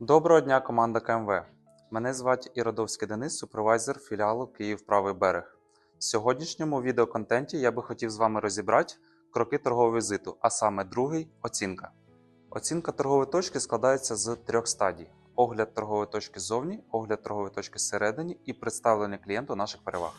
Доброго дня, команда КМВ. Мене звати Іродовський Денис, супервайзер філіалу Київ Правий берег. В сьогоднішньому відеоконтенті я би хотів з вами розібрати кроки торгового візиту, а саме другий оцінка. Оцінка торгової точки складається з трьох стадій: огляд торгової точки ззовні, огляд торгової точки зсередині і представлення клієнту наших переваг.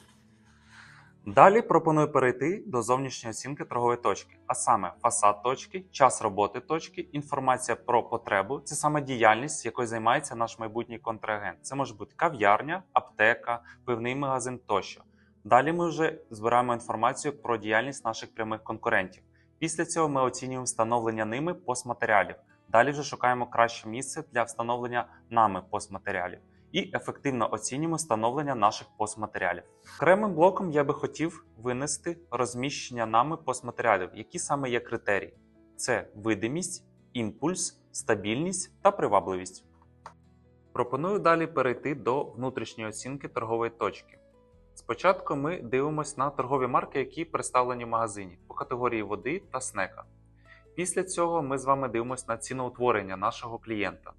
Далі пропоную перейти до зовнішньої оцінки торгової точки, а саме фасад точки, час роботи точки, інформація про потребу це саме діяльність, якою займається наш майбутній контрагент. Це може бути кав'ярня, аптека, пивний магазин тощо. Далі ми вже збираємо інформацію про діяльність наших прямих конкурентів. Після цього ми оцінюємо встановлення ними постматеріалів. Далі вже шукаємо краще місце для встановлення нами постматеріалів і ефективно оцінюємо встановлення наших постматеріалів. Окремим блоком я би хотів винести розміщення нами постматеріалів, які саме є критерії: це видимість, імпульс, стабільність та привабливість. Пропоную далі перейти до внутрішньої оцінки торгової точки. Спочатку ми дивимося на торгові марки, які представлені в магазині по категорії води та снека. Після цього ми з вами дивимося на ціноутворення нашого клієнта.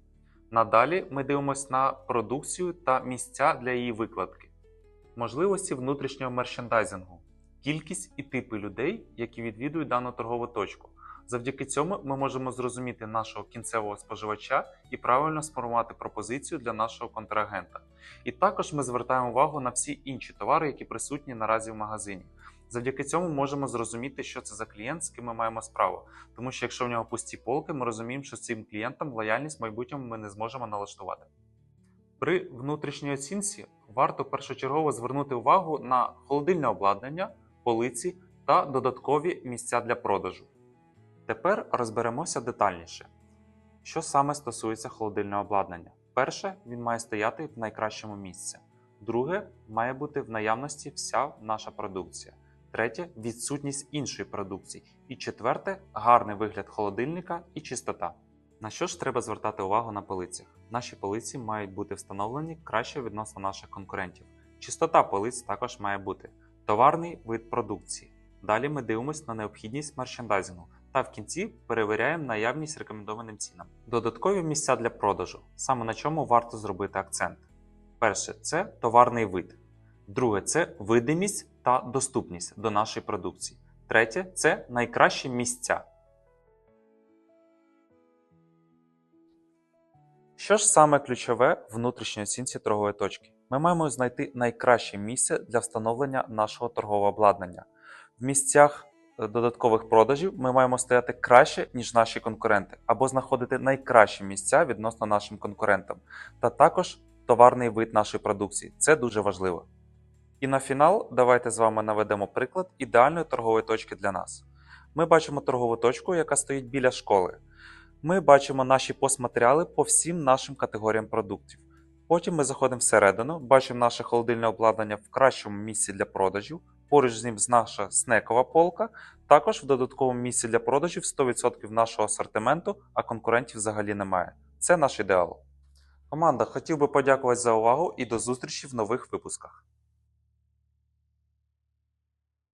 Надалі ми дивимося на продукцію та місця для її викладки, можливості внутрішнього мерчендайзингу, кількість і типи людей, які відвідують дану торгову точку. Завдяки цьому ми можемо зрозуміти нашого кінцевого споживача і правильно сформувати пропозицію для нашого контрагента. І також ми звертаємо увагу на всі інші товари, які присутні наразі в магазині. Завдяки цьому можемо зрозуміти, що це за клієнт, з ким ми маємо справу. Тому що якщо в нього пусті полки, ми розуміємо, що з цим клієнтом лояльність в майбутньому ми не зможемо налаштувати. При внутрішній оцінці варто першочергово звернути увагу на холодильне обладнання, полиці та додаткові місця для продажу. Тепер розберемося детальніше. Що саме стосується холодильного обладнання? Перше, він має стояти в найкращому місці. Друге, має бути в наявності вся наша продукція. Третє відсутність іншої продукції. І четверте гарний вигляд холодильника і чистота. На що ж треба звертати увагу на полицях? Наші полиці мають бути встановлені краще відносно наших конкурентів. Чистота полиць також має бути, товарний вид продукції. Далі ми дивимося на необхідність мерчендайзингу та в кінці перевіряємо наявність рекомендованим цінам. Додаткові місця для продажу, саме на чому варто зробити акцент. Перше це товарний вид. Друге це видимість та доступність до нашої продукції. Третє це найкращі місця. Що ж саме ключове в внутрішній оцінці торгової точки? Ми маємо знайти найкраще місце для встановлення нашого торгового обладнання. В місцях е, додаткових продажів ми маємо стояти краще, ніж наші конкуренти, або знаходити найкращі місця відносно нашим конкурентам, та також товарний вид нашої продукції. Це дуже важливо. І на фінал давайте з вами наведемо приклад ідеальної торгової точки для нас. Ми бачимо торгову точку, яка стоїть біля школи. Ми бачимо наші постматеріали по всім нашим категоріям продуктів. Потім ми заходимо всередину, бачимо наше холодильне обладнання в кращому місці для продажів. Поруч з ним наша снекова полка, також в додатковому місці для продажів 100% нашого асортименту, а конкурентів взагалі немає. Це наш ідеал. Команда, хотів би подякувати за увагу і до зустрічі в нових випусках.